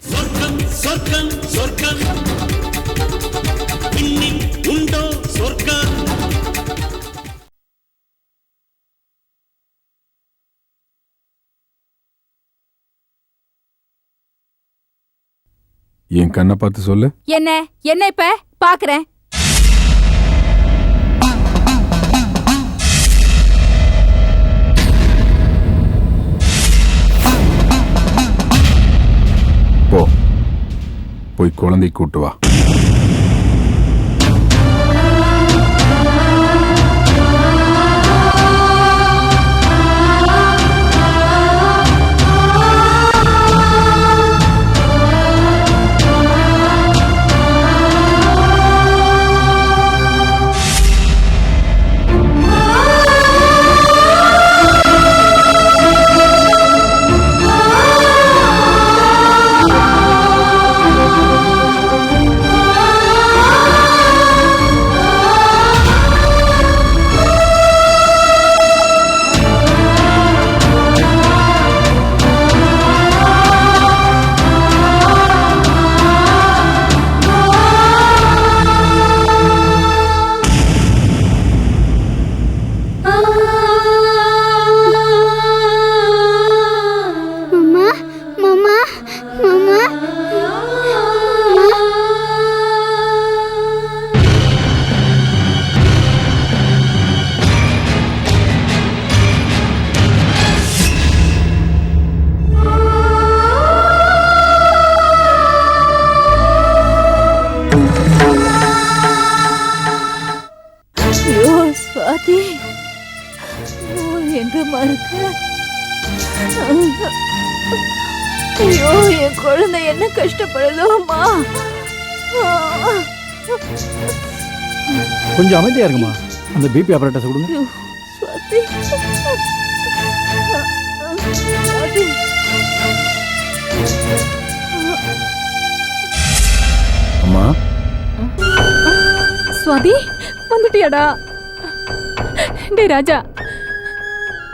சொர்க்கம் சொர்க்கம் சொர்க்கம். இன்னில் உண்டோ சொர்க்கம்? என் கண்ணை பார்த்து சொல்லு. என்ன என்ன இப்ப? பாக்குறேன் போய் குழந்தை கூட்டு வா. கொஞ்சம் அமைதியா இருக்குமா அந்த பிபி ஆபரேட்டர்ஸ் கொடுங்க. அம்மா. சுவாதி வந்துட்டியாடா. டேய் ராஜா.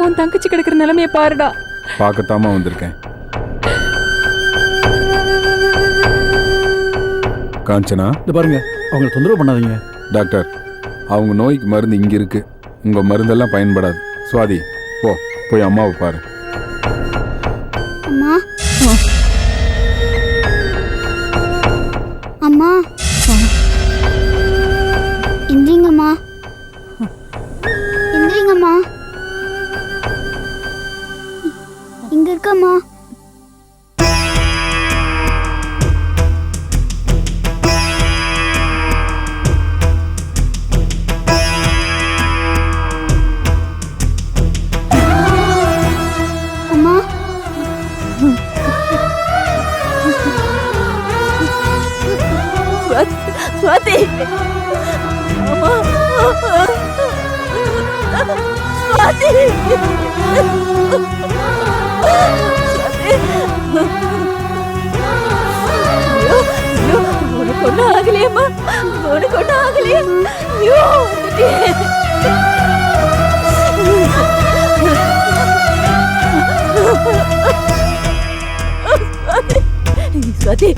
உன் தங்கச்சி கிடக்குற நிலைமைய பாருடா. பார்க்கத்தாமா வந்திருக்கேன். காஞ்சனா? இந்த பாருங்க. அவங்கள தொந்தரவு பண்ணாதீங்க. டாக்டர் அவங்க நோய்க்கு மருந்து இங்கே இருக்குது உங்கள் மருந்தெல்லாம் பயன்படாது. சுவாதி போ போய் அம்மாவை பாரு. சுவாதி. சுவாதி. உனக்கு உனக்கு ஆகலையே. ஐயோ சுவாதி.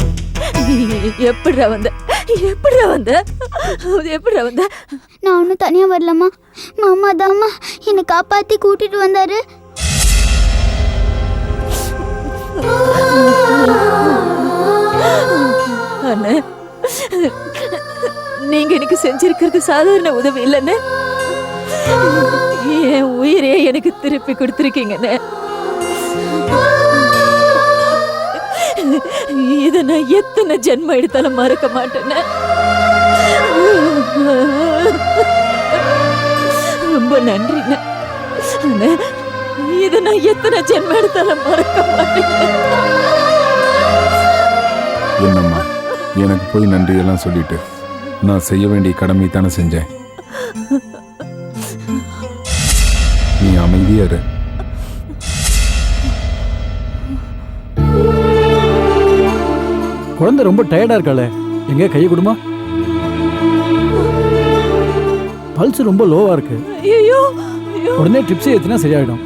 எப்படிடா வந்த? எப்படிடா வந்த? எப்படிடா வந்த? நான் ஒன்றும் தனியாக வரலம்மா. மாமா தாம்மா என்னை காப்பாற்றி கூட்டிட்டு வந்தாரு. அண்ணே நீங்க எனக்கு செஞ்சிருக்கிறது சாதாரண உதவி இல்லைன்னு என் உயிரே எனக்கு திருப்பி கொடுத்துருக்கீங்கண்ணே. இதை நான் எத்தனை ஜென்மம் எடுத்தாலும் மறக்க மாட்டேன்னு. ரொம்ப நன்றிண்ண. அண்ணே இதை நான் எத்தனை ஜென்மம் எடுத்தாலும் மறக்க மாட்டேன் என்னம்மா எனக்கு போய் நன்றியெல்லாம் சொல்லிட்டு நான் செய்ய வேண்டிய கடமை தானே செஞ்சேன்? நீ அமைதியா இரு. குழந்தை ரொம்ப டயர்டா இருக்காளே. எங்க கையை கொடுமா? பல்ஸ் ரொம்ப லோவா இருக்கு. ஐயோ உடனே ட்ரிப்ஸ் ஏற்றினா சரியாயிடும்.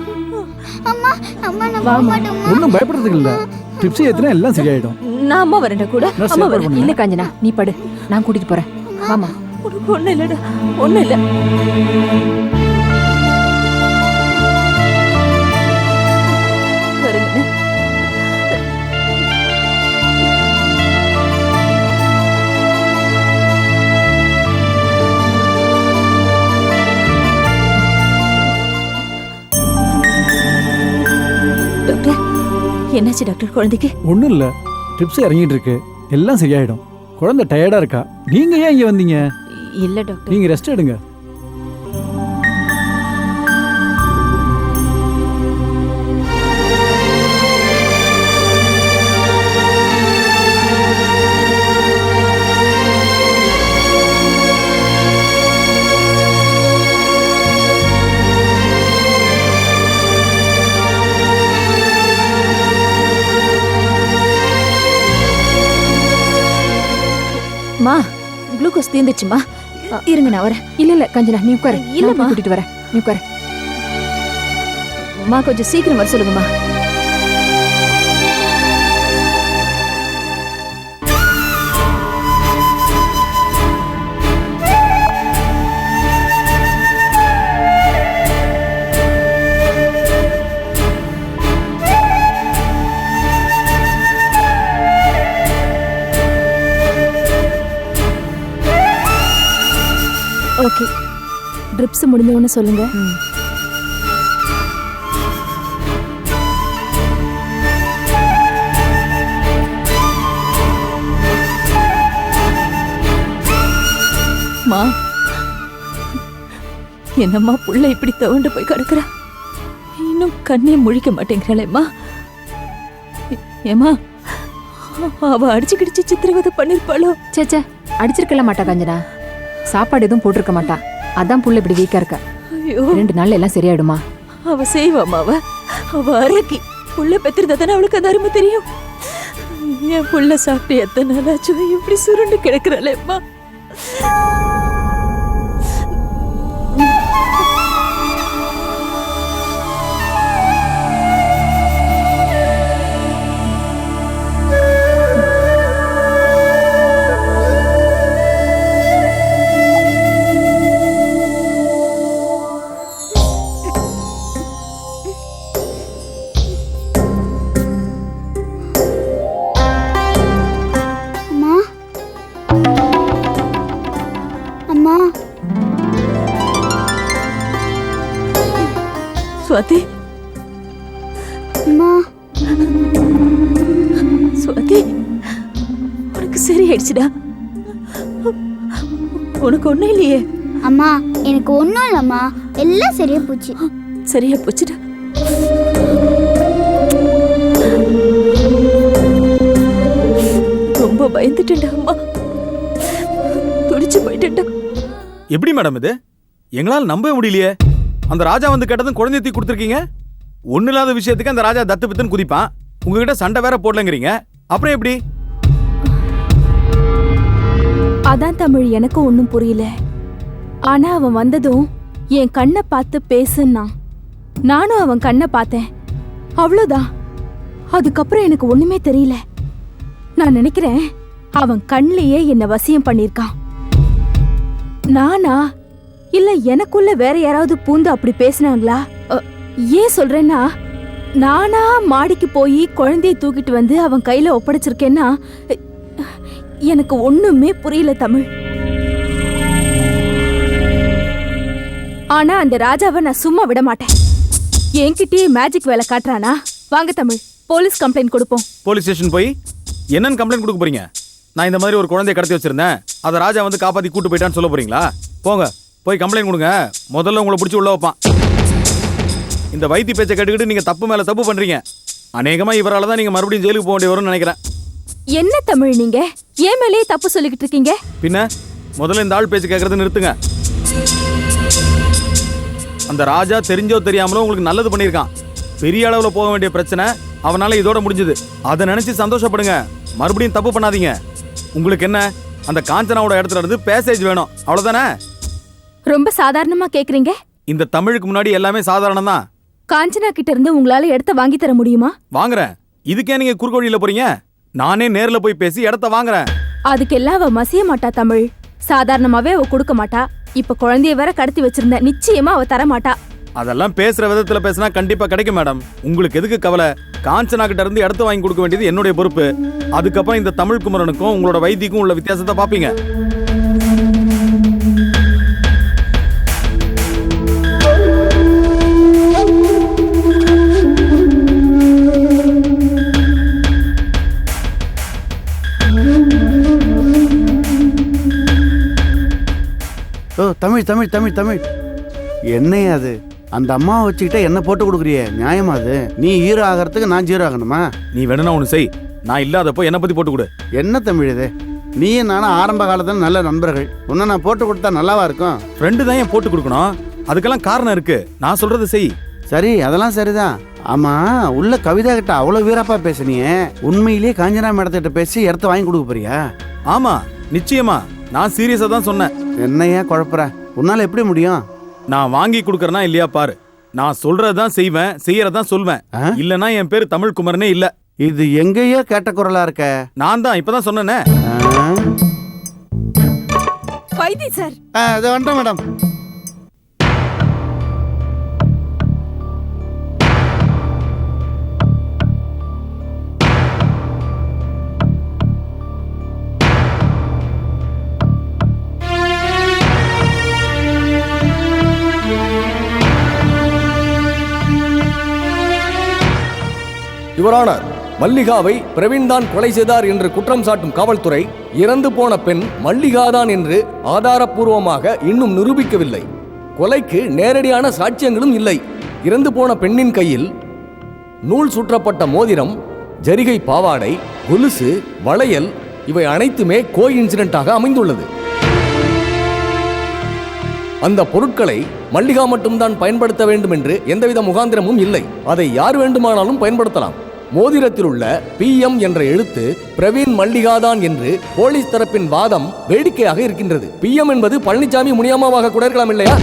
ஒன்றும் பயப்படுறதுக்கு இல்லை. ட்ரிப்ஸ் ஏற்றினா எல்லாம் சரியாயிடும். நான் அம்மா வரேன்டா கூட. அம்மா வரேன். இல்ல காஞ்சனா நீ படு. நான் கூட்டிட்டு போறேன். வாமா உனக்கு ஒண்ணு இல்லடா ஒண்ணு இல்ல. என்னாச்சு டாக்டர் குழந்தைக்கு? ஒன்றும் இல்லை ட்ரிப்ஸ் இறங்கிட்டு இருக்கு எல்லாம் சரியாயிடும். குழந்தை டயர்டாக இருக்கா? நீங்கள் ஏன் இங்கே வந்தீங்க? இல்ல டாக்டர். நீங்கள் ரெஸ்ட் எடுங்க. குளுக்கோஸ் தீர்ந்துச்சுமா இருங்க நான் வரேன். இல்ல இல்ல காஞ்சனா நீ உட்காரு. இல்லம்மா. இல்லம்மா கூட்டிட்டு வரேன். நீ உட்காரு. மா கொஞ்சம் சீக்கிரம் வர சொல்லுங்கம்மா. ட்ரிப்ஸ் முடிஞ்சவொன்னு சொல்லுங்க. மா. என்னம்மா புள்ள இப்படி தவண்டு போய் கிடக்குறா? இன்னும் கண்ணே முழிக்க மாட்டேங்கிறாளேம்மா ஏமா அவ அடிச்சு கிடிச்சு சித்திரவதை பண்ணிருப்பாளோ? சே சே அடிச்சிருக்கல மாட்டா காஞ்சனா சாப்பாடு எதுவும் போட்டிருக்க மாட்டா. அதான் புள்ள இப்படி வீக்கா இருக்க? ஐயோ. ரெண்டு நாள்ல எல்லாம் சரியாயிடுமா? அவ செய்வாமா அவ. அவ அரக்கி புள்ள பெத்திருந்தா தானே அவளுக்கு அந்த அருமை தெரியும். என் புள்ள சாப்பிட்டு எத்தனை நாளாச்சு இப்படி சுருண்டு கிடக்குறாளேம்மா. சுவாதி. அம்மா. சுவாதி உனக்கு சரியாயிடுச்சுடா. உனக்கு ஒண்ணும் இல்லையே. அம்மா எனக்கு ஒன்றும் இல்லைம்மா. எல்லாம் சரியா போச்சு. சரியா போச்சுடா. ரொம்ப பயந்துட்டேன்டா அம்மா. துடிச்சு போயிட்டேன்டா. எப்படி மேடம் இது? எங்களால் நம்பவே முடியலையே. அந்த ராஜா வந்து கேட்டதும் குழந்தை தூக்கி கொடுத்துருக்கீங்க? ஒண்ணு இல்லாத விஷயத்துக்கு அந்த ராஜா தத்து பித்துன்னு குதிப்பான். உங்ககிட்ட சண்டை வேற போடலங்கிறீங்க. அப்புறம் எப்படி? அதான் தமிழ் எனக்கும் ஒன்றும் புரியல. ஆனா அவன் வந்ததும் என் கண்ணை பார்த்து பேசுன்னா நானும் அவன் கண்ணை பார்த்தேன். அவ்வளோதான் அதுக்கப்புறம் எனக்கு ஒண்ணுமே தெரியல. நான் நினைக்கிறேன் அவன் கண்ணிலேயே என்னை வசியம் பண்ணியிருக்கான். நானா இல்ல எனக்குள்ள வேற யாராவது பூந்து அப்படி பேசுனாங்களா? ஏன் சொல்றேன்னா நானா மாடிக்கு போய் குழந்தைய தூக்கிட்டு வந்து அவன் கையில ஒப்படைச்சிருக்கேன்னா எனக்கு ஒண்ணுமே புரியல தமிழ். ஆனா அந்த ராஜாவை நான் சும்மா விட மாட்டேன். என்கிட்டயே மேஜிக் வேலை காட்டுறானா? வாங்க தமிழ் போலீஸ் கம்ப்ளைண்ட் கொடுப்போம். போலீஸ் ஸ்டேஷன் போய் என்னன்னு கம்ப்ளைண்ட் கொடுக்க போறீங்க? நான் இந்த மாதிரி ஒரு குழந்தைய கடத்தி வச்சிருந்தேன். அதை ராஜா வந்து காப்பாத்தி கூட்டு போயிட்டான்னு சொல்ல போறீங்களா? போங்க. போய் கம்ப்ளைண்ட் கொடுங்க. முதல்ல உங்களை பிடிச்சி உள்ள வைப்பான். இந்த வைத்தி பேச்சை கேட்டுக்கிட்டு நீங்க தப்பு மேல தப்பு பண்றீங்க. அநேகமா இவரால தான் நீங்க மறுபடியும் ஜெயிலுக்கு போக வேண்டிய வரும்னு நினைக்கிறேன். என்ன தமிழ் நீங்க? ஏன் மேலேயே தப்பு சொல்லிக்கிட்டு இருக்கீங்க? பின்ன முதல்ல இந்த ஆள் பேச்சு கேட்கறத நிறுத்துங்க. அந்த ராஜா தெரிஞ்சோ தெரியாமலோ உங்களுக்கு நல்லது பண்ணியிருக்கான். பெரிய அளவுல போக வேண்டிய பிரச்சனை அவனால இதோட முடிஞ்சது. அதை நினைச்சு சந்தோஷப்படுங்க. மறுபடியும் தப்பு பண்ணாதீங்க. உங்களுக்கு என்ன? அந்த காஞ்சனாவோட இடத்துல இருந்து பேசேஜ் வேணும். அவ்வளவுதானே? ரொம்ப சாதாரணமா கேக்குறீங்க? இந்த தமிழுக்கு முன்னாடி எல்லாமே சாதாரணம் தான் காஞ்சனா கிட்ட இருந்து உங்களால இடத்த வாங்கி தர முடியுமா? வாங்குறேன். இதுக்கே நீங்க குறுக்கு வழியில போறீங்க? நானே நேர்ல போய் பேசி இடத்த வாங்குறேன். அதுக்கெல்லாம் அவ மசிய மாட்டா தமிழ். சாதாரணமாவே அவ கொடுக்க மாட்டா. இப்ப குழந்தைய வேற கடத்தி வச்சிருந்த நிச்சயமா அவ தர மாட்டா. அதெல்லாம் பேசுற விதத்துல பேசினா கண்டிப்பா கிடைக்கும் மேடம். உங்களுக்கு எதுக்கு கவலை? காஞ்சனா கிட்ட இருந்து இடத்த வாங்கி கொடுக்க வேண்டியது என்னுடைய பொறுப்பு. அதுக்கப்புறம் இந்த தமிழ் குமரனுக்கும் உங்களோட வைத்தியக்கும் உள்ள வித்தியாசத்தை பாப்பீங்க தமிழ் தமிழ் தமிழ் தமிழ். என்னையா அது? அந்த அம்மாவை வச்சுக்கிட்டே என்ன போட்டு கொடுக்குறியே? நியாயமா அது? நீ ஹீரோ ஆகிறதுக்கு நான் ஜீரோ ஆகணுமா நீ வேணும்னா ஒண்ணு செய். நான் இல்லாதப்போ என்ன பத்தி போட்டு கொடு. என்ன தமிழ் இது? நீயும் நானும் ஆரம்ப காலத்துல நல்ல நண்பர்கள். உன்னை நான் போட்டு கொடுத்தா நல்லாவா இருக்கும்? ஃப்ரெண்டு தான் ஏன் போட்டு கொடுக்கணும்? அதுக்கெல்லாம் காரணம் இருக்கு. நான் சொல்றது செய். சரி அதெல்லாம் சரிதான். ஆமா உள்ள கவிதா கிட்ட அவ்வளவு வீரப்பா பேசுனியே. உண்மையிலேயே காஞ்சனா மேடத்திட்ட பேசி இடத்த வாங்கி கொடுக்க போறியா? ஆமா நிச்சயமா. நான் சீரியஸா தான் சொன்னேன். என்னையா குழப்புற? உன்னால எப்படி முடியும்? நான் வாங்கி கொடுக்கறனா இல்லையா பாரு. நான் சொல்றதுதான் செய்வேன் செய்யறதான் சொல்வேன். ஆ? இல்லனா என் பேரு தமிழ் குமரனே இல்ல. இது எங்கேயோ கேட்ட குரலா இருக்க? நான் தான் இப்பதான் சொன்னேனே? வைத்தி சார். ஆ, இதோ வந்துட்டேன் மேடம். இவரானார் மல்லிகாவை பிரவீன்தான் கொலை செய்தார் என்று குற்றம் சாட்டும் காவல்துறை இறந்து போன பெண் மல்லிகாதான் என்று ஆதாரப்பூர்வமாக இன்னும் நிரூபிக்கவில்லை. கொலைக்கு நேரடியான சாட்சியங்களும் இல்லை. இறந்து போன பெண்ணின் கையில் நூல் சுற்றப்பட்ட மோதிரம் ஜரிகை பாவாடை கொலுசு வளையல் இவை அனைத்துமே கோ இன்சிடென்ட்டாக அமைந்துள்ளது. அந்த பொருட்களை மல்லிகா மட்டும்தான் பயன்படுத்த வேண்டும் என்று எந்தவித முகாந்திரமும் இல்லை. அதை யார் வேண்டுமானாலும் பயன்படுத்தலாம். மோதிரத்தில் உள்ள பி எம் என்ற எழுத்து பிரவீன் மல்லிகாதான் என்று போலீஸ் தரப்பின் வாதம் வேடிக்கையாக இருக்கின்றது. பிஎம் என்பது பழனிசாமி முனியாமாவாக கூட இருக்கலாம் இல்லையா?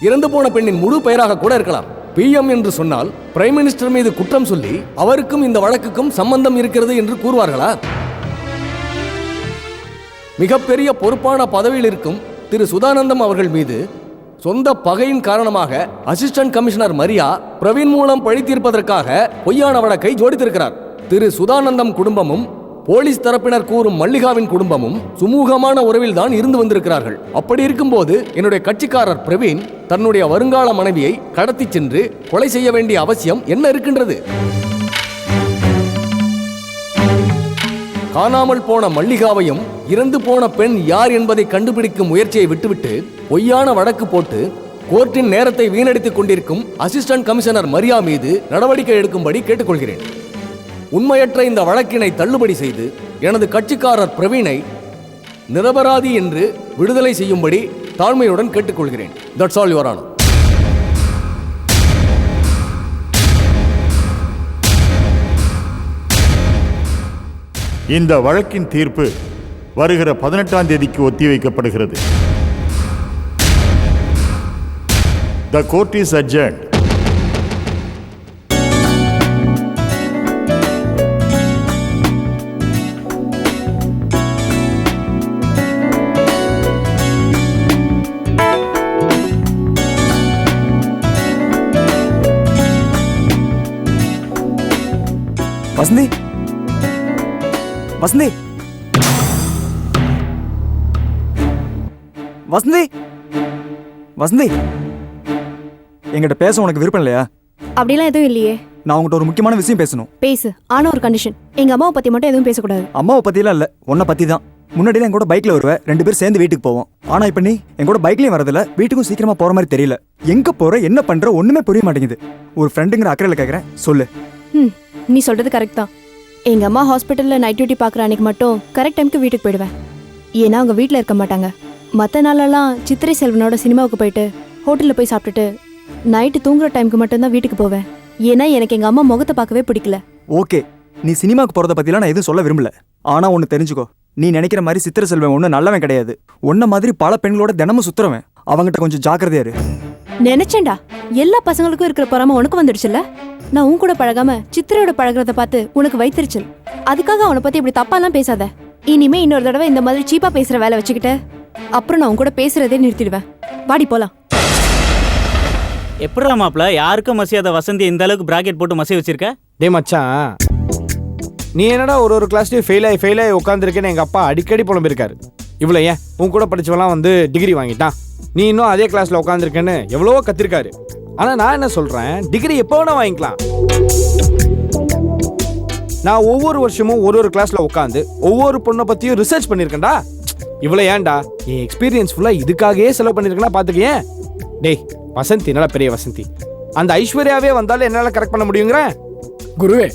இறந்து போன பெண்ணின் முழு பெயராக கூட இருக்கலாம். பிஎம் என்று சொன்னால் பிரைம் மினிஸ்டர் மீது குற்றம் சொல்லி அவருக்கும் இந்த வழக்குக்கும் சம்பந்தம் இருக்கிறது என்று கூறுவார்களா? மிகப்பெரிய பொறுப்பான பதவியில் இருக்கும் திரு. சுதானந்தம் அவர்கள் மீது சொந்த பகையின் காரணமாக அசிஸ்டன்ட் கமிஷனர் மரியா பிரவீன் மூலம் பழி தீர்ப்பதற்காக பொய்யான வழக்கை ஜோடித்திருக்கிறார். திரு சுதானந்தம் குடும்பமும் போலீஸ் தரப்பினர் கூறும் மல்லிகாவின் குடும்பமும் சுமூகமான உறவில் தான் இருந்து வந்திருக்கிறார்கள். அப்படி இருக்கும்போது என்னுடைய கட்சிக்காரர் பிரவீன் தன்னுடைய வருங்கால மனைவியை கடத்தி சென்று கொலை செய்ய வேண்டிய அவசியம் என்ன இருக்கின்றது? காணாமல் போன மல்லிகாவையும் இறந்து போன பெண் யார் என்பதை கண்டுபிடிக்கும் முயற்சியை விட்டுவிட்டு பொய்யான வழக்கு போட்டு கோர்ட்டின் நேரத்தை வீணடித்துக் கொண்டிருக்கும் அசிஸ்டன்ட் கமிஷனர் மரியா மீது நடவடிக்கை எடுக்கும்படி கேட்டுக்கொள்கிறேன். உண்மையற்ற இந்த வழக்கினை தள்ளுபடி செய்து எனது கட்சிக்காரர் பிரவீனை நிரபராதி என்று விடுதலை செய்யும்படி தாழ்மையுடன் கேட்டுக்கொள்கிறேன். தட்ஸ் ஆல் யுவர் இந்த வழக்கின் தீர்ப்பு வருகிற பதினெட்டாம் தேதிக்கு ஒத்திவைக்கப்படுகிறது. The court is adjourned. Vasanthi Vasanthi. Vasanthi. Vasanthi. என்கிட்ட பேச உனக்கு விருப்பம் இல்லையா? அப்படிலாம் எதுவும் இல்லையே. நான் உங்ககிட்ட ஒரு முக்கியமான விஷயம் பேசணும். பேசு. ஆனா ஒரு கண்டிஷன் எங்க அம்மாவை பத்தி மட்டும் எதுவும் பேசக்கூடாது. அம்மாவை பத்திலாம் இல்ல. உன்னை பத்தி தான். முன்னாடிலாம் என் கூட பைக்ல வருவ. ரெண்டு பேரும் சேர்ந்து வீட்டுக்கு போவோம். ஆனா இப்ப நீ என் கூட பைக்லயும் வரதில்ல வீட்டுக்கும் சீக்கிரமா போற மாதிரி தெரியல. எங்க போற என்ன பண்ற ஒண்ணுமே புரிய மாட்டேங்குது. ஒரு ஃப்ரெண்டுங்கிற அக்கறையில கேக்குறேன். சொல்லு. ம் நீ சொல்றது கரெக்ட் தான். எங்க அம்மா ஹாஸ்பிட்டல்ல நைட் டியூட்டி பார்க்குற அன்னைக்கு மட்டும் கரெக்ட் டைம்க்கு வீட்டுக்கு போயிடுவேன். ஏன்னா அவங்க வீட்டில் இருக்க மாட்டாங்க. மற்ற நாளெல்லாம் சித்திரை செல்வனோட சினிமாவுக்கு போயிட்டு ஹோட்டலில் போய் சாப்பிட்டுட்டு நைட்டு தூங்குற டைம்க்கு மட்டும்தான் வீட்டுக்கு போவேன். ஏன்னா எனக்கு எங்க அம்மா முகத்தை பார்க்கவே பிடிக்கல. ஓகே நீ சினிமாக்கு போறத பத்திலாம் நான் எதுவும் சொல்ல விரும்பல. ஆனா ஒன்னு தெரிஞ்சுக்கோ நீ நினைக்கிற மாதிரி சித்திர செல்வன் ஒன்றும் நல்லவன் கிடையாது. உன்ன மாதிரி பல பெண்களோட தினமும் சுத்துறவன். அவங்கிட்ட கொஞ்சம் ஜாக்கிரதையா இரு. நினைச்சேன்டா எல்லா பசங்களுக்கும் இருக்கிற பொறாம உனக்கு வந்துடுச்சுல்ல? நான் உன் கூட பழகாம சித்திரையோட பழகுறத பார்த்து உனக்கு வைத்திருச்சல். அதுக்காக அவனை பத்தி இப்படி தப்பாலாம் பேசாத. இனிமே இன்னொரு தடவை இந்த மாதிரி சீப்பா பேசுற வேலை வச்சுக்கிட்ட அப்புறம் நான் உன் கூட பேசுறதே நிறுத்திடுவேன். வாடி போலாம். எப்படா மாப்ள யாருக்கும் மசியாத வசந்தி இந்த அளவுக்கு பிராக்கெட் போட்டு மசி வச்சிருக்க? டேய் மச்சான். நீ என்னடா ஒரு ஒரு கிளாஸ்லயும் ஃபெயில் ஆகி ஃபெயில் ஆகி உட்காந்துருக்கேன்னு எங்கள் அப்பா அடிக்கடி புலம்பிருக்காரு. இவ்வளோ ஏன்? உன் கூட படிச்சவெல்லாம் வந்து டிகிரி வாங்கிட்டான். நீ இன்னும் அதே கிளாஸில் உட்காந்துருக்கேன்னு எவ்வளவோ கத்திருக்காரு. ஆனால் நான் என்ன சொல்கிறேன் டிகிரி எப்போ வேணா வாங்கிக்கலாம். நான் ஒவ்வொரு வருஷமும் ஒரு ஒரு கிளாஸில் உட்காந்து ஒவ்வொரு பொண்ணை பற்றியும் ரிசர்ச் பண்ணியிருக்கேன்டா இவ்வளோ ஏன்டா? என் எக்ஸ்பீரியன்ஸ் ஃபுல்லாக இதுக்காகவே செலவு பண்ணியிருக்கேன்னா பார்த்துக்கேன் டேய் வசந்தி நல்ல பெரிய வசந்தி? அந்த ஐஸ்வர்யாவே வந்தாலும் என்னால் கரெக்ட் பண்ண முடியுங்கிறேன்? குருவே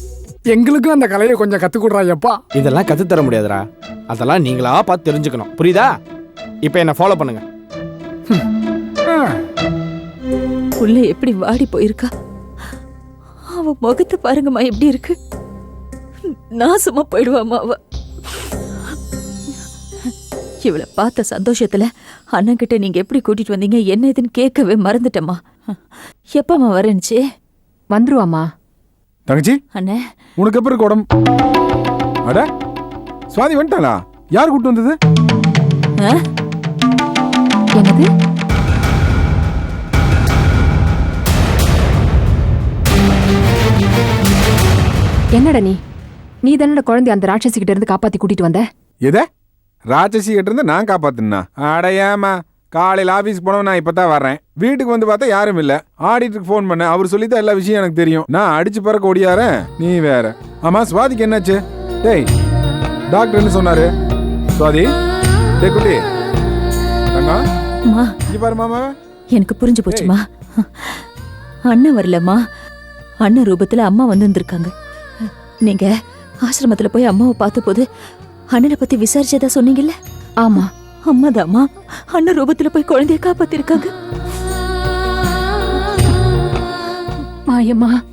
எங்களுக்கும் அந்த கலையை கொஞ்சம் கற்றுக் கொடுறாயப்பா இதெல்லாம் கத்து தர முடியாதுடா. அதெல்லாம் நீங்களா பார்த்து தெரிஞ்சுக்கணும். புரியுதா? இப்போ என்ன ஃபாலோ பண்ணுங்க. புள்ள எப்படி வாடி போயிருக்கா? அவ முகத்தை பாருங்கம்மா எப்படி இருக்கு? நாசமா போயிடுவாமா அவ. இவளை பார்த்த சந்தோஷத்துல அண்ணன் கிட்ட நீங்க எப்படி கூட்டிட்டு வந்தீங்க என்ன ஏதுன்னு கேட்கவே மறந்துட்டேம்மா. எப்பம்மா வரேன்ச்சு வந்துருவாமா தங்கச்சி? அண்ணே. உனக்கு எப்போ இருக்கு உடம்பு? அட சுவாதி வந்துட்டாளா? யார் கூட்டு வந்தது? ஆ? என்னது? என்னடா நீ? நீ தானடா குழந்தை அந்த ராட்சசி கிட்ட இருந்து காப்பாத்தி கூட்டிட்டு வந்த? எத? ராட்சசி கிட்ட இருந்து நான் காப்பாத்துனா அடையாமா காலையில் ஆஃபீஸ் போனவன் நான் இப்போ தான் வர்றேன். வீட்டுக்கு வந்து பார்த்தா யாரும் இல்லை. ஆடிட்டருக்கு ஃபோன் பண்ணேன் அவர் சொல்லி தான் எல்லா விஷயம் எனக்கு தெரியும். நான் அடிச்சு பறக்க ஓடியாரேன் நீ வேற. ஆமா சுவாதிக்கு என்னாச்சு? டேய் டாக்டர் என்ன சொன்னாரு? சுவாதி? டேய் குட்டி. அம்மா இங்க பாரு மாமா. எனக்கு புரிஞ்சு போச்சுமா. அண்ணன் வரலம்மா. அண்ணன் ரூபத்துல அம்மா வந்திருந்திருக்காங்க நீங்க ஆசிரமத்துல போய் அம்மாவை பார்த்த போது அண்ணனை பத்தி விசாரிச்சதா சொன்னீங்கல்ல? ஆமா. அம்மாதாம்மா. அண்ணன் ரூபத்துல போய் குழந்தைய காப்பாத்திருக்காங்க. மாயம்மா.